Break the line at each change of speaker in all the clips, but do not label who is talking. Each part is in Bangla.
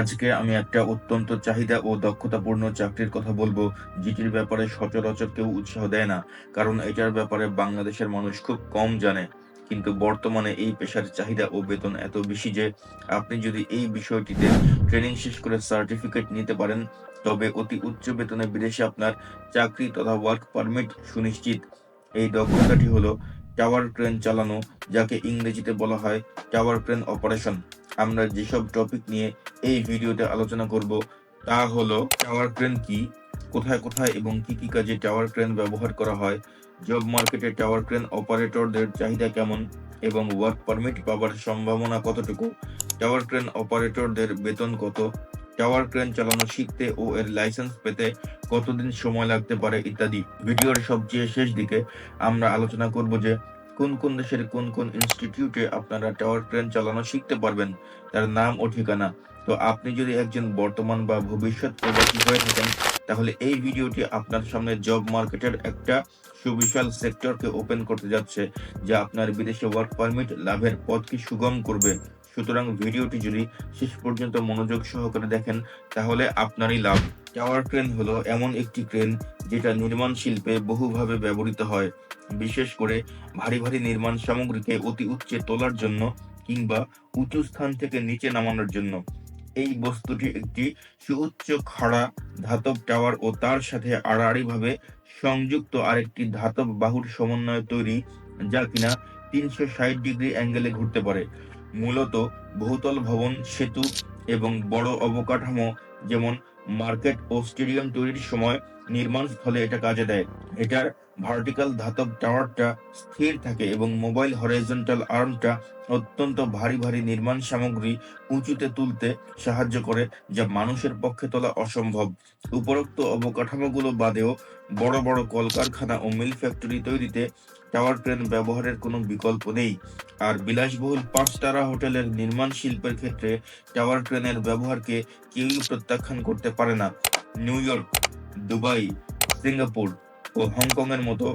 আজকে আমি একটা অত্যন্ত চাহিদা ও দক্ষতাপূর্ণ চাকরির কথা বলব, যেটির ব্যাপারে সচরাচর কেউ উৎসাহ দেয় না, কারণ এটার ব্যাপারে বাংলাদেশের মানুষ খুব কম জানে। কিন্তু বর্তমানে এই পেশার চাহিদা ও বেতন এত বেশি যে, আপনি যদি এই বিষয়টিতে ট্রেনিং শেষ করে সার্টিফিকেট নিতে পারেন, তবে অতি উচ্চ বেতনে বিদেশে আপনার চাকরি তথা ওয়ার্ক পারমিট সুনিশ্চিত। এই দক্ষতাটি হলো টাওয়ার ক্রেন চালানো, যাকে ইংরেজিতে বলা হয় টাওয়ার ক্রেন অপারেশন আমরা যেসব টপিক নিয়ে এই ভিডিওতে আলোচনা করব, তা হলো টাওয়ার ক্রেন কি, কোথায় কোথায় এবং কি কি কাজে টাওয়ার ক্রেন ব্যবহার করা হয় জব মার্কেটে টাওয়ার ক্রেন অপারেটরদের চাহিদা কেমন, এবং ওয়ার্ক পারমিট পাওয়ার সম্ভাবনা কতটুকু টাওয়ার ক্রেন অপারেটরদের বেতন কত টাওয়ার ক্রেন চালানো শিখতে ও এর লাইসেন্স পেতে কতদিন সময় লাগতে পারে ইত্যাদি। ভিডিওর সবচেয়ে শেষ দিকে আমরা আলোচনা করব যে কোন কোন দেশের কোন কোন ইনস্টিটিউটে আপনারা টাওয়ার ক্রেন চালানো শিখতে পারবেন, তার নাম ও ঠিকানা। তো আপনি যদি একজন বর্তমান বা ভবিষ্যৎ প্রবাসী হয়ে থাকেন, তাহলে এই ভিডিওটি আপনার সামনে জব মার্কেটের একটা সুবিশাল সেক্টরকে ওপেন করতে যাচ্ছে, যা আপনার বিদেশে ওয়ার্ক পারমিট লাভের পথকে সুগম করবে। সুতরাং ভিডিওটি যদি শেষ পর্যন্ত মনোযোগ সহকারে দেখেন, তাহলে আপনারই লাভ। টাওয়ার ক্রেন হলো এমন একটি ক্রেন যেটা নির্মাণ শিল্পে বহুভাবে ব্যবহৃত হয়। বিশেষ করে ভারী ভারী নির্মাণ সামগ্রীকে অতি উচ্চে তোলার জন্য কিংবা উঁচু স্থান থেকে নিচে নামানোর জন্য। এই বস্তুটি একটি সুউচ্চ খাড়া ধাতব টাওয়ার ও তার সাথে আড়াআড়িভাবে সংযুক্ত আরেকটি ধাতব বাহুর সমন্বয়ে তৈরি, যা কিনা তিনশো ষাট ডিগ্রি অ্যাঙ্গেলে ঘুরতে পারে। মূলত বহুতল ভবন, সেতু এবং বড় অবকাঠামো যেমন মার্কেট ও স্টেডিয়াম তৈরির সময় নির্মাণ স্থলে এটা কাজে দেয়। এটার ভার্টিক্যাল ধাতব টাওয়ারটা স্থির থাকে এবং মোবাইল হরাইজন্টাল আর্মটা অত্যন্ত ভারী ভারী নির্মাণ সামগ্রী উঁচুতে তুলতে সাহায্য করে, যা মানুষের পক্ষে তোলা অসম্ভব। উপরোক্ত অবকাঠামোগুলো বাদেও বড় বড় কলকারখানা ও মিল ফ্যাক্টরি তৈরিতে টাওয়ার ক্রেন ব্যবহারের কোনো বিকল্প নেই। আর বিলাসবহুল পাঁচ তারা হোটেলের নির্মাণ শিল্পের ক্ষেত্রে টাওয়ার ক্রেনের ব্যবহারকে কেউই প্রত্যাখ্যান করতে পারে না। নিউ ইয়র্ক, দুবাই, সিঙ্গাপুর ও হংকং এর মতো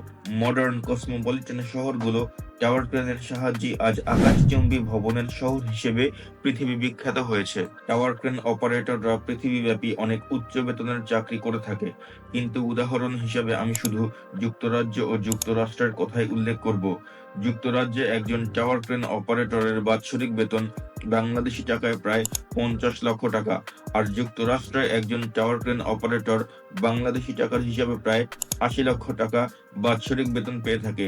মডার্ন কসমোপলিটন শহরগুলো টাওয়ার ক্রেনের সাহায্যে আজ আকাশচুম্বী ভবনের শহর হিসেবে পৃথিবী বিখ্যাত হয়েছে। টাওয়ার ক্রেন অপারেটররা পৃথিবীব্যাপী অনেক উচ্চ বেতনের চাকরি করে থাকে। কিন্তু উদাহরণ হিসেবে আমি শুধু যুক্তরাজ্য ও যুক্তরাষ্ট্রের কথাই উল্লেখ করব। যুক্তরাজ্যে একজন টাওয়ার ক্রেন অপারেটরের বাৎসরিক বেতন বাংলাদেশি টাকায় প্রায় পঞ্চাশ লক্ষ টাকা আর যুক্তরাষ্ট্রে একজন টাওয়ার ক্রেন অপারেটর বাংলাদেশি টাকার হিসাবে প্রায় আশি লক্ষ টাকা বাৎসরিক বেতন পেয়ে থাকে।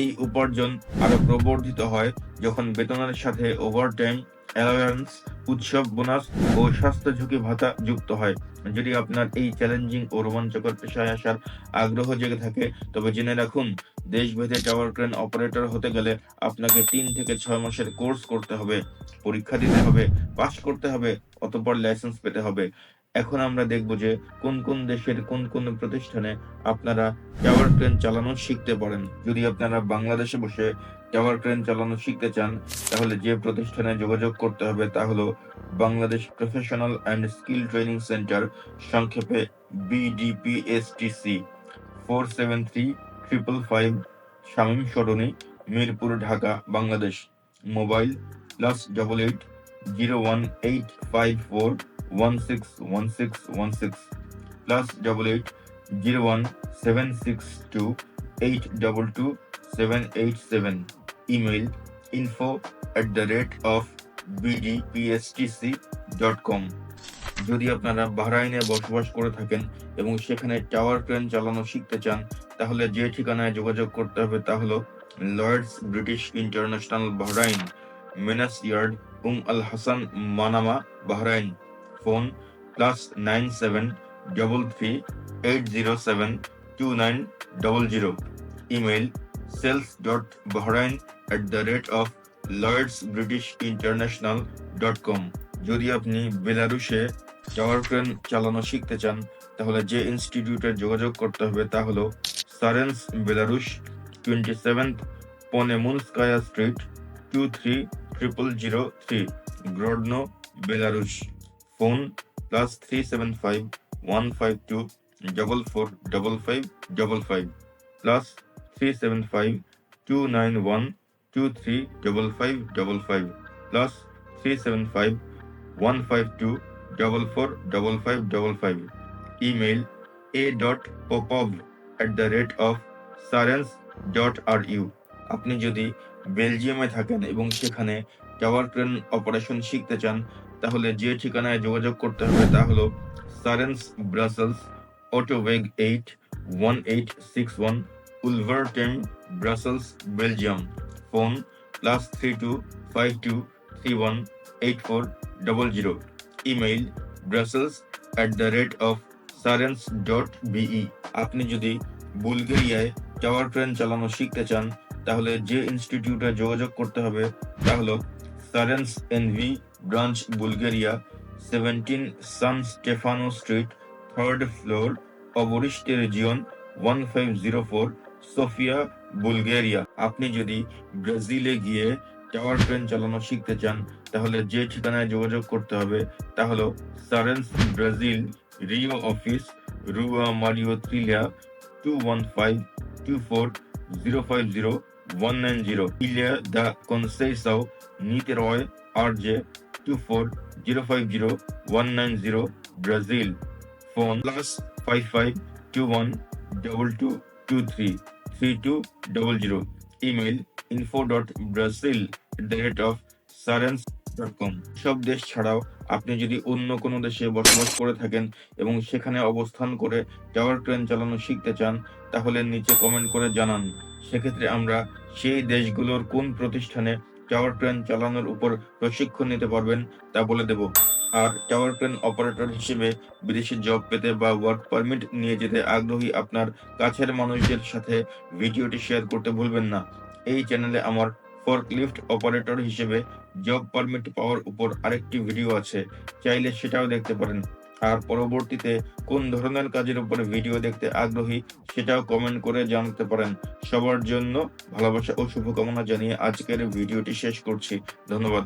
এই উপার্জন আরও প্রবর্ধিত হয় যখন বেতনের সাথে ওভারটাইম অ্যালাওয়েন্স উৎসব বোনাস ও স্বাস্থ্য ঝুঁকি ভাতা যুক্ত হয়। যদি আপনার এই চ্যালেঞ্জিং ও রোমাঞ্চকর পেশায় আসার আগ্রহ জেগে থাকে, তবে জেনে রাখুন দেশভেদে টাওয়ার ক্রেন অপারেটর হতে গেলে আপনাকে তিন থেকে ছয় মাসের কোর্স করতে হবে, পরীক্ষা দিতে হবে, পাশ করতে হবে, অতঃপর লাইসেন্স পেতে হবে। এখন আমরা দেখব যে কোন কোন দেশের কোন কোন প্রতিষ্ঠানে আপনারা টাওয়ার ক্রেন চালানো শিখতে পারেন। যদি আপনারা বাংলাদেশে বসে টাওয়ার ক্রেন চালানো শিখতে চান, তাহলে যে প্রতিষ্ঠানে যোগাযোগ করতে হবে তা হলো Bangladesh professional and skill training centre, সংক্ষেপে BDPSTC four seven three triple five Shamim Sarani Mirpur Dhaka Bangladesh mobile plus double eight zero one eight five four one six one six one six plus double eight zero one seven six two eight double two seven eight seven email info at the rate of BDPSTC dot com যদি আপনারা বাহরাইনে বসবাস করে থাকেন এবং সেখানে টাওয়ার ক্রেন চালানো শিখতে চান, তাহলে যে ঠিকানায় যোগাযোগ করতে হবে তা হলো Lloyds British International Bahrain, Menas Yard, Umm Al Hassan Manama Bahrain. Phone plus nine seven double three eight zero seven two nine double zero. Email sales dot Bahrain at the rate of Lloyds British International dot com. যদি আপনি বেলারুশে টাওয়ার ক্রেন চালানো শিখতে চান, তাহলে যে ইনস্টিটিউটে যোগাযোগ করতে হবে তা হলো Sarens, Belarus twenty seventh Ponemunskaya street two three triple zero three Grodno, Belarus. Phone plus three seven five one five two double four double five double five plus three seven five two nine one two three double five double five plus three seven five one five two double four double five double five email A dot Popov at the rate of Sarens dot R U আপনি যদি বেলজিয়ামে থাকেন এবং সেখানে টাওয়ার ক্রেন অপারেশন শিখতে চান, তাহলে যে ঠিকানায় যোগাযোগ করতে হবে তা হলো Sarens Brussels Autoweg eight one eight six one Wolvertem Brussels Belgium. Phone plus three two five two three one eight four double zero. Email Brussels at the rate of Sarens dot BE আপনি যদি বুলগেরিয়ায় টাওয়ার ট্রেন চালানো শিখতে চান, তাহলে যে ইনস্টিটিউটে যোগাযোগ করতে হবে, তা হলো Sarens NV branch Bulgaria, seventeen San Stefano street, third floor Oborishte region one five zero four, Sofia, Bulgaria. আপনি যদি ব্রাজিলে গিয়ে টাওয়ার ট্রেন চালানো শিখতে চান, তাহলে যে ঠিকানায় যোগাযোগ করতে হবে তা হলো Sarens, Brazil, Rio office, Rua, Mario Trilia two one five two four zero five zero one nine zero Ilha da Conceicao Niteroi R J two four zero five zero one nine zero Brazil. Phone plus five five two one double two two three three two double zero email info dot Brazil rate of Sarens সব দেশ ছাড়াও আপনি যদি অন্য কোনো দেশে বসবাস করে থাকেন এবং সেখানে অবস্থান করে টাওয়ার ট্রেন চালানো শিখতে চান, তাহলে নিচে কমেন্ট করে জানান। সেক্ষেত্রে আমরা সেই দেশগুলোর কোন প্রতিষ্ঠানে টাওয়ার ট্রেন চালানোর উপর প্রশিক্ষণ নিতে পারবেন তা বলে দেব। আর টাওয়ার ট্রেন অপারেটর হিসেবে বিদেশে জব পেতে বা ওয়ার্ক পারমিট নিয়ে যেতে আগ্রহী আপনার কাছের মানুষদের সাথে ভিডিওটি শেয়ার করতে ভুলবেন না। এই চ্যানেলে আমার ফর্কলিফট অপারেটর হিসেবে জব পারমিট পাওয়ার উপর আরেকটি ভিডিও আছে, চাইলে সেটাও দেখতে পারেন। আর পরবর্তীতে কোন ধরনের কাজের উপর ভিডিও দেখতে আগ্রহী সেটাও কমেন্ট করে জানাতে পারেন। সবার জন্য ভালোবাসা ও শুভকামনা জানিয়ে আজকের ভিডিওটি শেষ করছি। ধন্যবাদ।